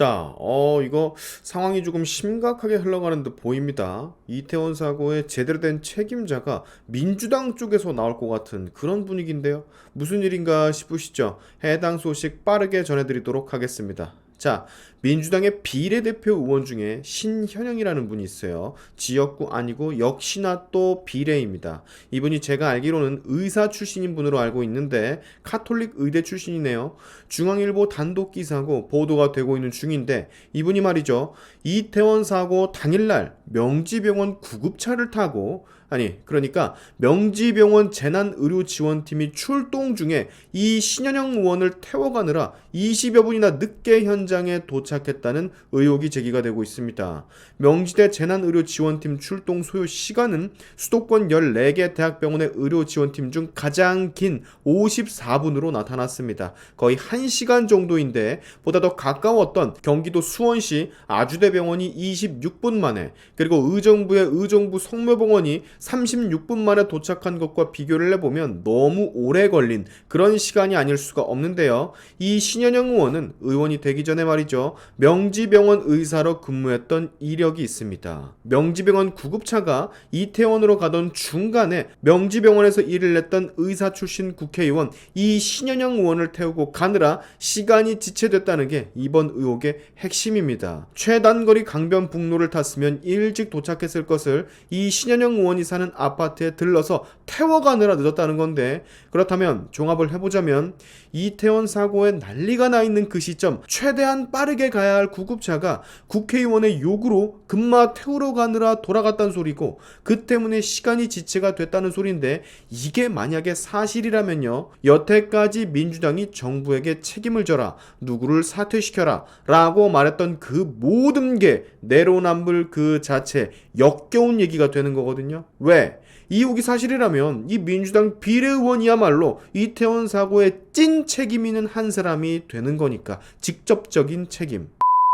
자, 어, 이거 상황이 조금 심각하게 흘러가는 듯 보입니다. 이태원 사고의 제대로 된 책임자가 민주당 쪽에서 나올 것 같은 그런 분위기인데요. 무슨 일인가 싶으시죠? 해당 소식 빠르게 전해드리도록 하겠습니다. 자, 민주당의 비례대표 의원 중에 신현영이라는 분이 있어요. 지역구 아니고 역시나 또 비례입니다. 이분이 제가 알기로는 의사 출신인 분으로 알고 있는데 카톨릭 의대 출신이네요. 중앙일보 단독 기사고 보도가 되고 있는 중인데 이분이 말이죠. 이태원 사고 당일날 명지병원 구급차를 타고 아니 그러니까 명지병원 재난의료지원팀이 출동 중에 이 신현영 의원을 태워가느라 20여 분이나 늦게 현장에 도착했다는 의혹이 제기가 되고 있습니다. 명지대 재난의료지원팀 출동 소요 시간은 수도권 14개 대학병원의 의료지원팀 중 가장 긴 54분으로 나타났습니다. 거의 1시간 정도인데 보다 더 가까웠던 경기도 수원시 아주대병원이 26분 만에 그리고 의정부의 의정부 성묘병원이 36분 만에 도착한 것과 비교를 해보면 너무 오래 걸린 그런 시간이 아닐 수가 없는데요. 이 신현영 의원은 의원이 되기 전에 말이죠. 명지병원 의사로 근무했던 이력이 있습니다. 명지병원 구급차가 이태원으로 가던 중간에 명지병원에서 일을 했던 의사 출신 국회의원 이 신현영 의원을 태우고 가느라 시간이 지체됐다는 게 이번 의혹의 핵심입니다. 최단거리 강변북로를 탔으면 일찍 도착했을 것을 이 신현영 의원이 사는 아파트에 들러서 태워가느라 늦었다는 건데 그렇다면 종합을 해보자면 이태원 사고에 난리가 나 있는 그 시점 최대한 빠르게 가야 할 구급차가 국회의원의 요구로 금마 태우러 가느라 돌아갔다는 소리고 그 때문에 시간이 지체가 됐다는 소리인데 이게 만약에 사실이라면요. 여태까지 민주당이 정부에게 책임을 져라 누구를 사퇴시켜라 라고 말했던 그 모든 게 내로남불 그 자체 역겨운 얘기가 되는 거거든요 왜? 이 의혹이 사실이라면 이 민주당 비례의원이야말로 이태원 사고의 찐 책임 있는 한 사람이 되는 거니까 직접적인 책임.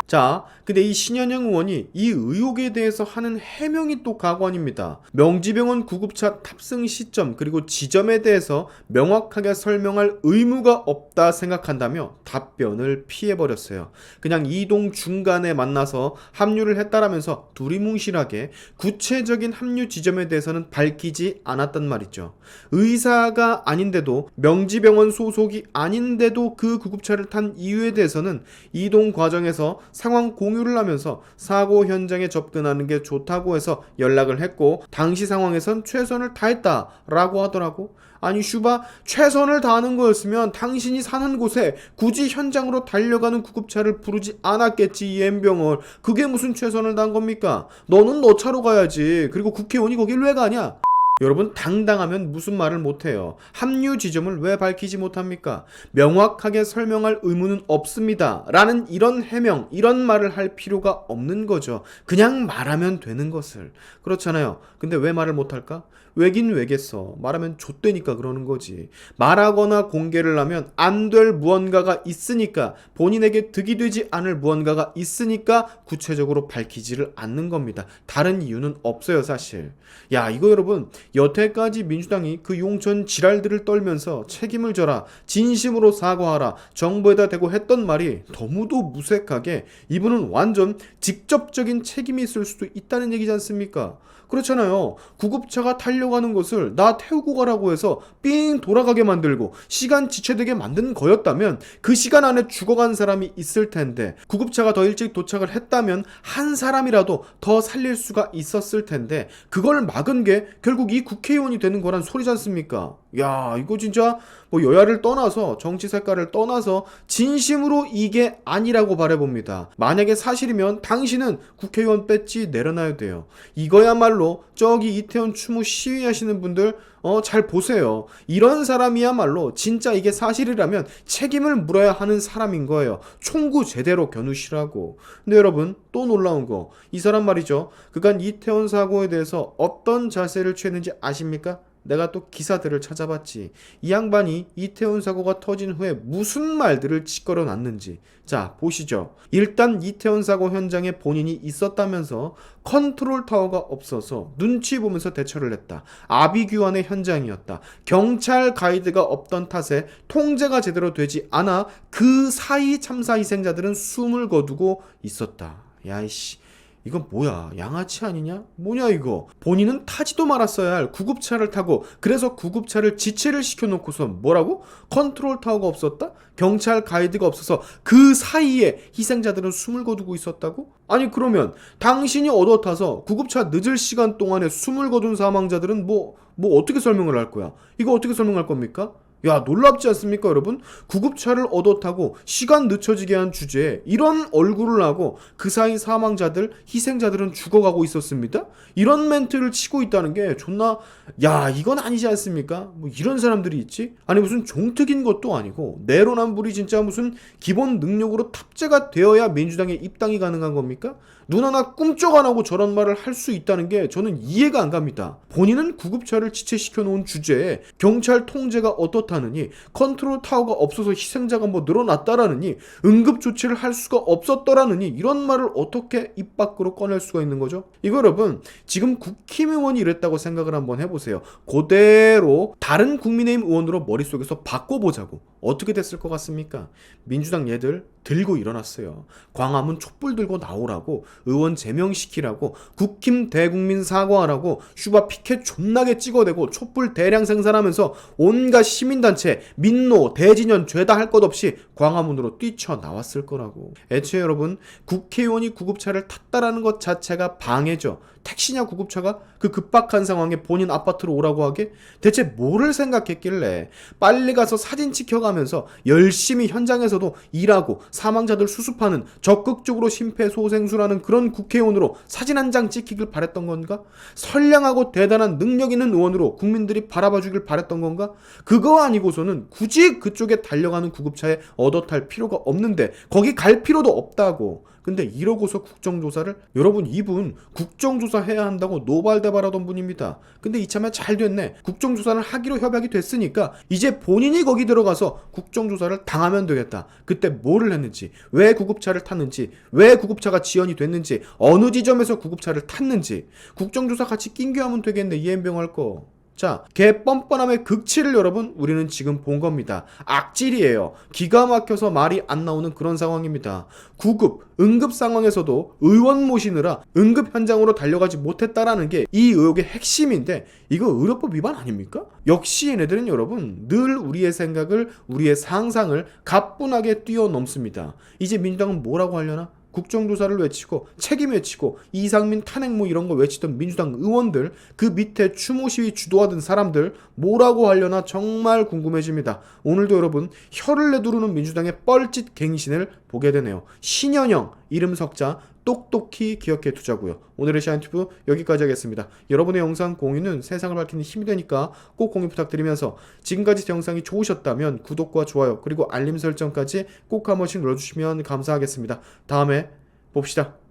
자, 근데 이 신현영 의원이 이 의혹에 대해서 하는 해명이 또 가관입니다. 명지병원 구급차 탑승 시점 그리고 지점에 대해서 명확하게 설명할 의무가 없다 생각한다며 답변을 피해버렸어요. 그냥 이동 중간에 만나서 합류를 했다라면서 두리뭉실하게 구체적인 합류 지점에 대해서는 밝히지 않았단 말이죠. 의사가 아닌데도 명지병원 소속이 아닌데도 그 구급차를 탄 이유에 대해서는 이동 과정에서 상황 공유를 하면서 사고 현장에 접근하는 게 좋다고 해서 연락을 했고 당시 상황에선 최선을 다했다라고 하더라고. 아니 슈바 최선을 다하는 거였으면 당신이 사는 곳에 굳이 현장으로 달려가는 구급차를 부르지 않았겠지 이 엠병을 그게 무슨 최선을 다한 겁니까? 너는 너 차로 가야지 그리고 국회의원이 거길 왜 가냐? 여러분 당당하면 무슨 말을 못해요. 합류 지점을 왜 밝히지 못합니까? 명확하게 설명할 의무는 없습니다. 라는 이런 해명, 이런 말을 할 필요가 없는 거죠. 그냥 말하면 되는 것을. 그렇잖아요. 근데 왜 말을 못할까? 왜긴 왜겠어. 말하면 좆되니까 그러는 거지. 말하거나 공개를 하면 안 될 무언가가 있으니까 본인에게 득이 되지 않을 무언가가 있으니까 구체적으로 밝히지를 않는 겁니다. 다른 이유는 없어요, 사실. 야, 이거 여러분, 여태까지 민주당이 그 용천 지랄들을 떨면서 책임을 져라, 진심으로 사과하라, 정부에다 대고 했던 말이 너무도 무색하게 이분은 완전 직접적인 책임이 있을 수도 있다는 얘기지 않습니까? 그렇잖아요. 구급차가 달려가는 것을 나 태우고 가라고 해서 삥 돌아가게 만들고 시간 지체되게 만든 거였다면 그 시간 안에 죽어간 사람이 있을 텐데 구급차가 더 일찍 도착을 했다면 한 사람이라도 더 살릴 수가 있었을 텐데 그걸 막은 게 결국 이 국회의원이 되는 거란 소리지 않습니까? 야, 이거 진짜 뭐 여야를 떠나서 정치 색깔을 떠나서 진심으로 이게 아니라고 바라봅니다. 만약에 사실이면 당신은 국회의원 배지 내려놔야 돼요. 이거야말로 저기 이태원 추모 시위하시는 분들 어, 잘 보세요. 이런 사람이야말로 진짜 이게 사실이라면 책임을 물어야 하는 사람인 거예요. 총구 제대로 겨누시라고. 근데 여러분, 또 놀라운 거. 이 사람 말이죠. 그간 이태원 사고에 대해서 어떤 자세를 취했는지 아십니까? 내가 또 기사들을 찾아봤지. 이 양반이 이태원 사고가 터진 후에 무슨 말들을 찌꺼려 놨는지. 자, 보시죠. 일단 이태원 사고 현장에 본인이 있었다면서 컨트롤 타워가 없어서 눈치 보면서 대처를 했다. 아비규환의 현장이었다. 경찰 가이드가 없던 탓에 통제가 제대로 되지 않아 그 사이 참사 희생자들은 숨을 거두고 있었다. 야이씨. 이건 뭐야? 양아치 아니냐? 뭐냐 이거? 본인은 타지도 말았어야 할 구급차를 타고 그래서 구급차를 지체를 시켜놓고서 뭐라고? 컨트롤 타워가 없었다? 경찰 가이드가 없어서 그 사이에 희생자들은 숨을 거두고 있었다고? 아니 그러면 당신이 얻어 타서 구급차 늦을 시간 동안에 숨을 거둔 사망자들은 뭐뭐 어떻게 설명을 할 거야? 이거 어떻게 설명할 겁니까? 야 놀랍지 않습니까 여러분? 구급차를 얻어 타고 시간 늦춰지게 한 주제에 이런 얼굴을 하고 그 사이 사망자들 희생자들은 죽어가고 있었습니다. 이런 멘트를 치고 있다는 게 존나 야 이건 아니지 않습니까? 뭐 이런 사람들이 있지? 아니 무슨 종특인 것도 아니고 내로남불이 진짜 무슨 기본 능력으로 탑재가 되어야 민주당에 입당이 가능한 겁니까? 눈 하나 꿈쩍 안 하고 저런 말을 할 수 있다는 게 저는 이해가 안 갑니다. 본인은 구급차를 지체시켜 놓은 주제에 경찰 통제가 어떻다느니 컨트롤 타워가 없어서 희생자가 뭐 늘어났다라느니 응급 조치를 할 수가 없었더라느니 이런 말을 어떻게 입 밖으로 꺼낼 수가 있는 거죠? 이거 여러분 지금 국힘 의원이 이랬다고 생각을 한번 해보세요. 그대로 다른 국민의힘 의원으로 머릿속에서 바꿔보자고 어떻게 됐을 것 같습니까? 민주당 얘들 들고 일어났어요. 광화문 촛불 들고 나오라고 의원 제명시키라고 국힘 대국민 사과하라고 슈바 피켓 존나게 찍어대고 촛불 대량 생산하면서 온갖 시민단체 민노 대진연 죄다 할 것 없이 광화문으로 뛰쳐나왔을 거라고. 애초에 여러분 국회의원이 구급차를 탔다라는 것 자체가 방해죠. 택시냐 구급차가 그 급박한 상황에 본인 아파트로 오라고 하게 대체 뭐를 생각했길래 빨리 가서 사진 찍혀가면서 열심히 현장에서도 일하고 사망자들 수습하는 적극적으로 심폐소생술하는 그런 국회의원으로 사진 한 장 찍히길 바랬던 건가? 선량하고 대단한 능력 있는 의원으로 국민들이 바라봐 주길 바랬던 건가? 그거 아니고서는 굳이 그쪽에 달려가는 구급차에 얻어 탈 필요가 없는데 거기 갈 필요도 없다고. 근데 이러고서 국정조사를 여러분 이분 국정조사 해야 한다고 노발대발하던 분입니다. 근데 이참에 잘 됐네. 국정조사를 하기로 협약이 됐으니까 이제 본인이 거기 들어가서 국정조사를 당하면 되겠다. 그때 뭐를 했는지, 왜 구급차를 탔는지, 왜 구급차가 지연이 됐는지, 어느 지점에서 구급차를 탔는지 국정조사 같이 낑겨하면 되겠네. 이엠병 할 거. 자, 개 뻔뻔함의 극치를 여러분 우리는 지금 본 겁니다. 악질이에요. 기가 막혀서 말이 안 나오는 그런 상황입니다. 구급, 응급 상황에서도 의원 모시느라 응급 현장으로 달려가지 못했다라는 게 이 의혹의 핵심인데 이거 의료법 위반 아닙니까? 역시 얘네들은 여러분 늘 우리의 생각을 우리의 상상을 가뿐하게 뛰어넘습니다. 이제 민주당은 뭐라고 하려나? 국정조사를 외치고 책임 외치고 이상민 탄핵 뭐 이런 거 외치던 민주당 의원들 그 밑에 추모 시위 주도하던 사람들 뭐라고 하려나 정말 궁금해집니다. 오늘도 여러분 혀를 내두르는 민주당의 뻘짓 갱신을 보게 되네요. 신현영 이름 석자 똑똑히 기억해 두자고요. 오늘의 샤인튜브 여기까지 하겠습니다. 여러분의 영상 공유는 세상을 밝히는 힘이 되니까 꼭 공유 부탁드리면서 지금까지 제 영상이 좋으셨다면 구독과 좋아요 그리고 알림 설정까지 꼭 한 번씩 눌러주시면 감사하겠습니다. 다음에 봅시다.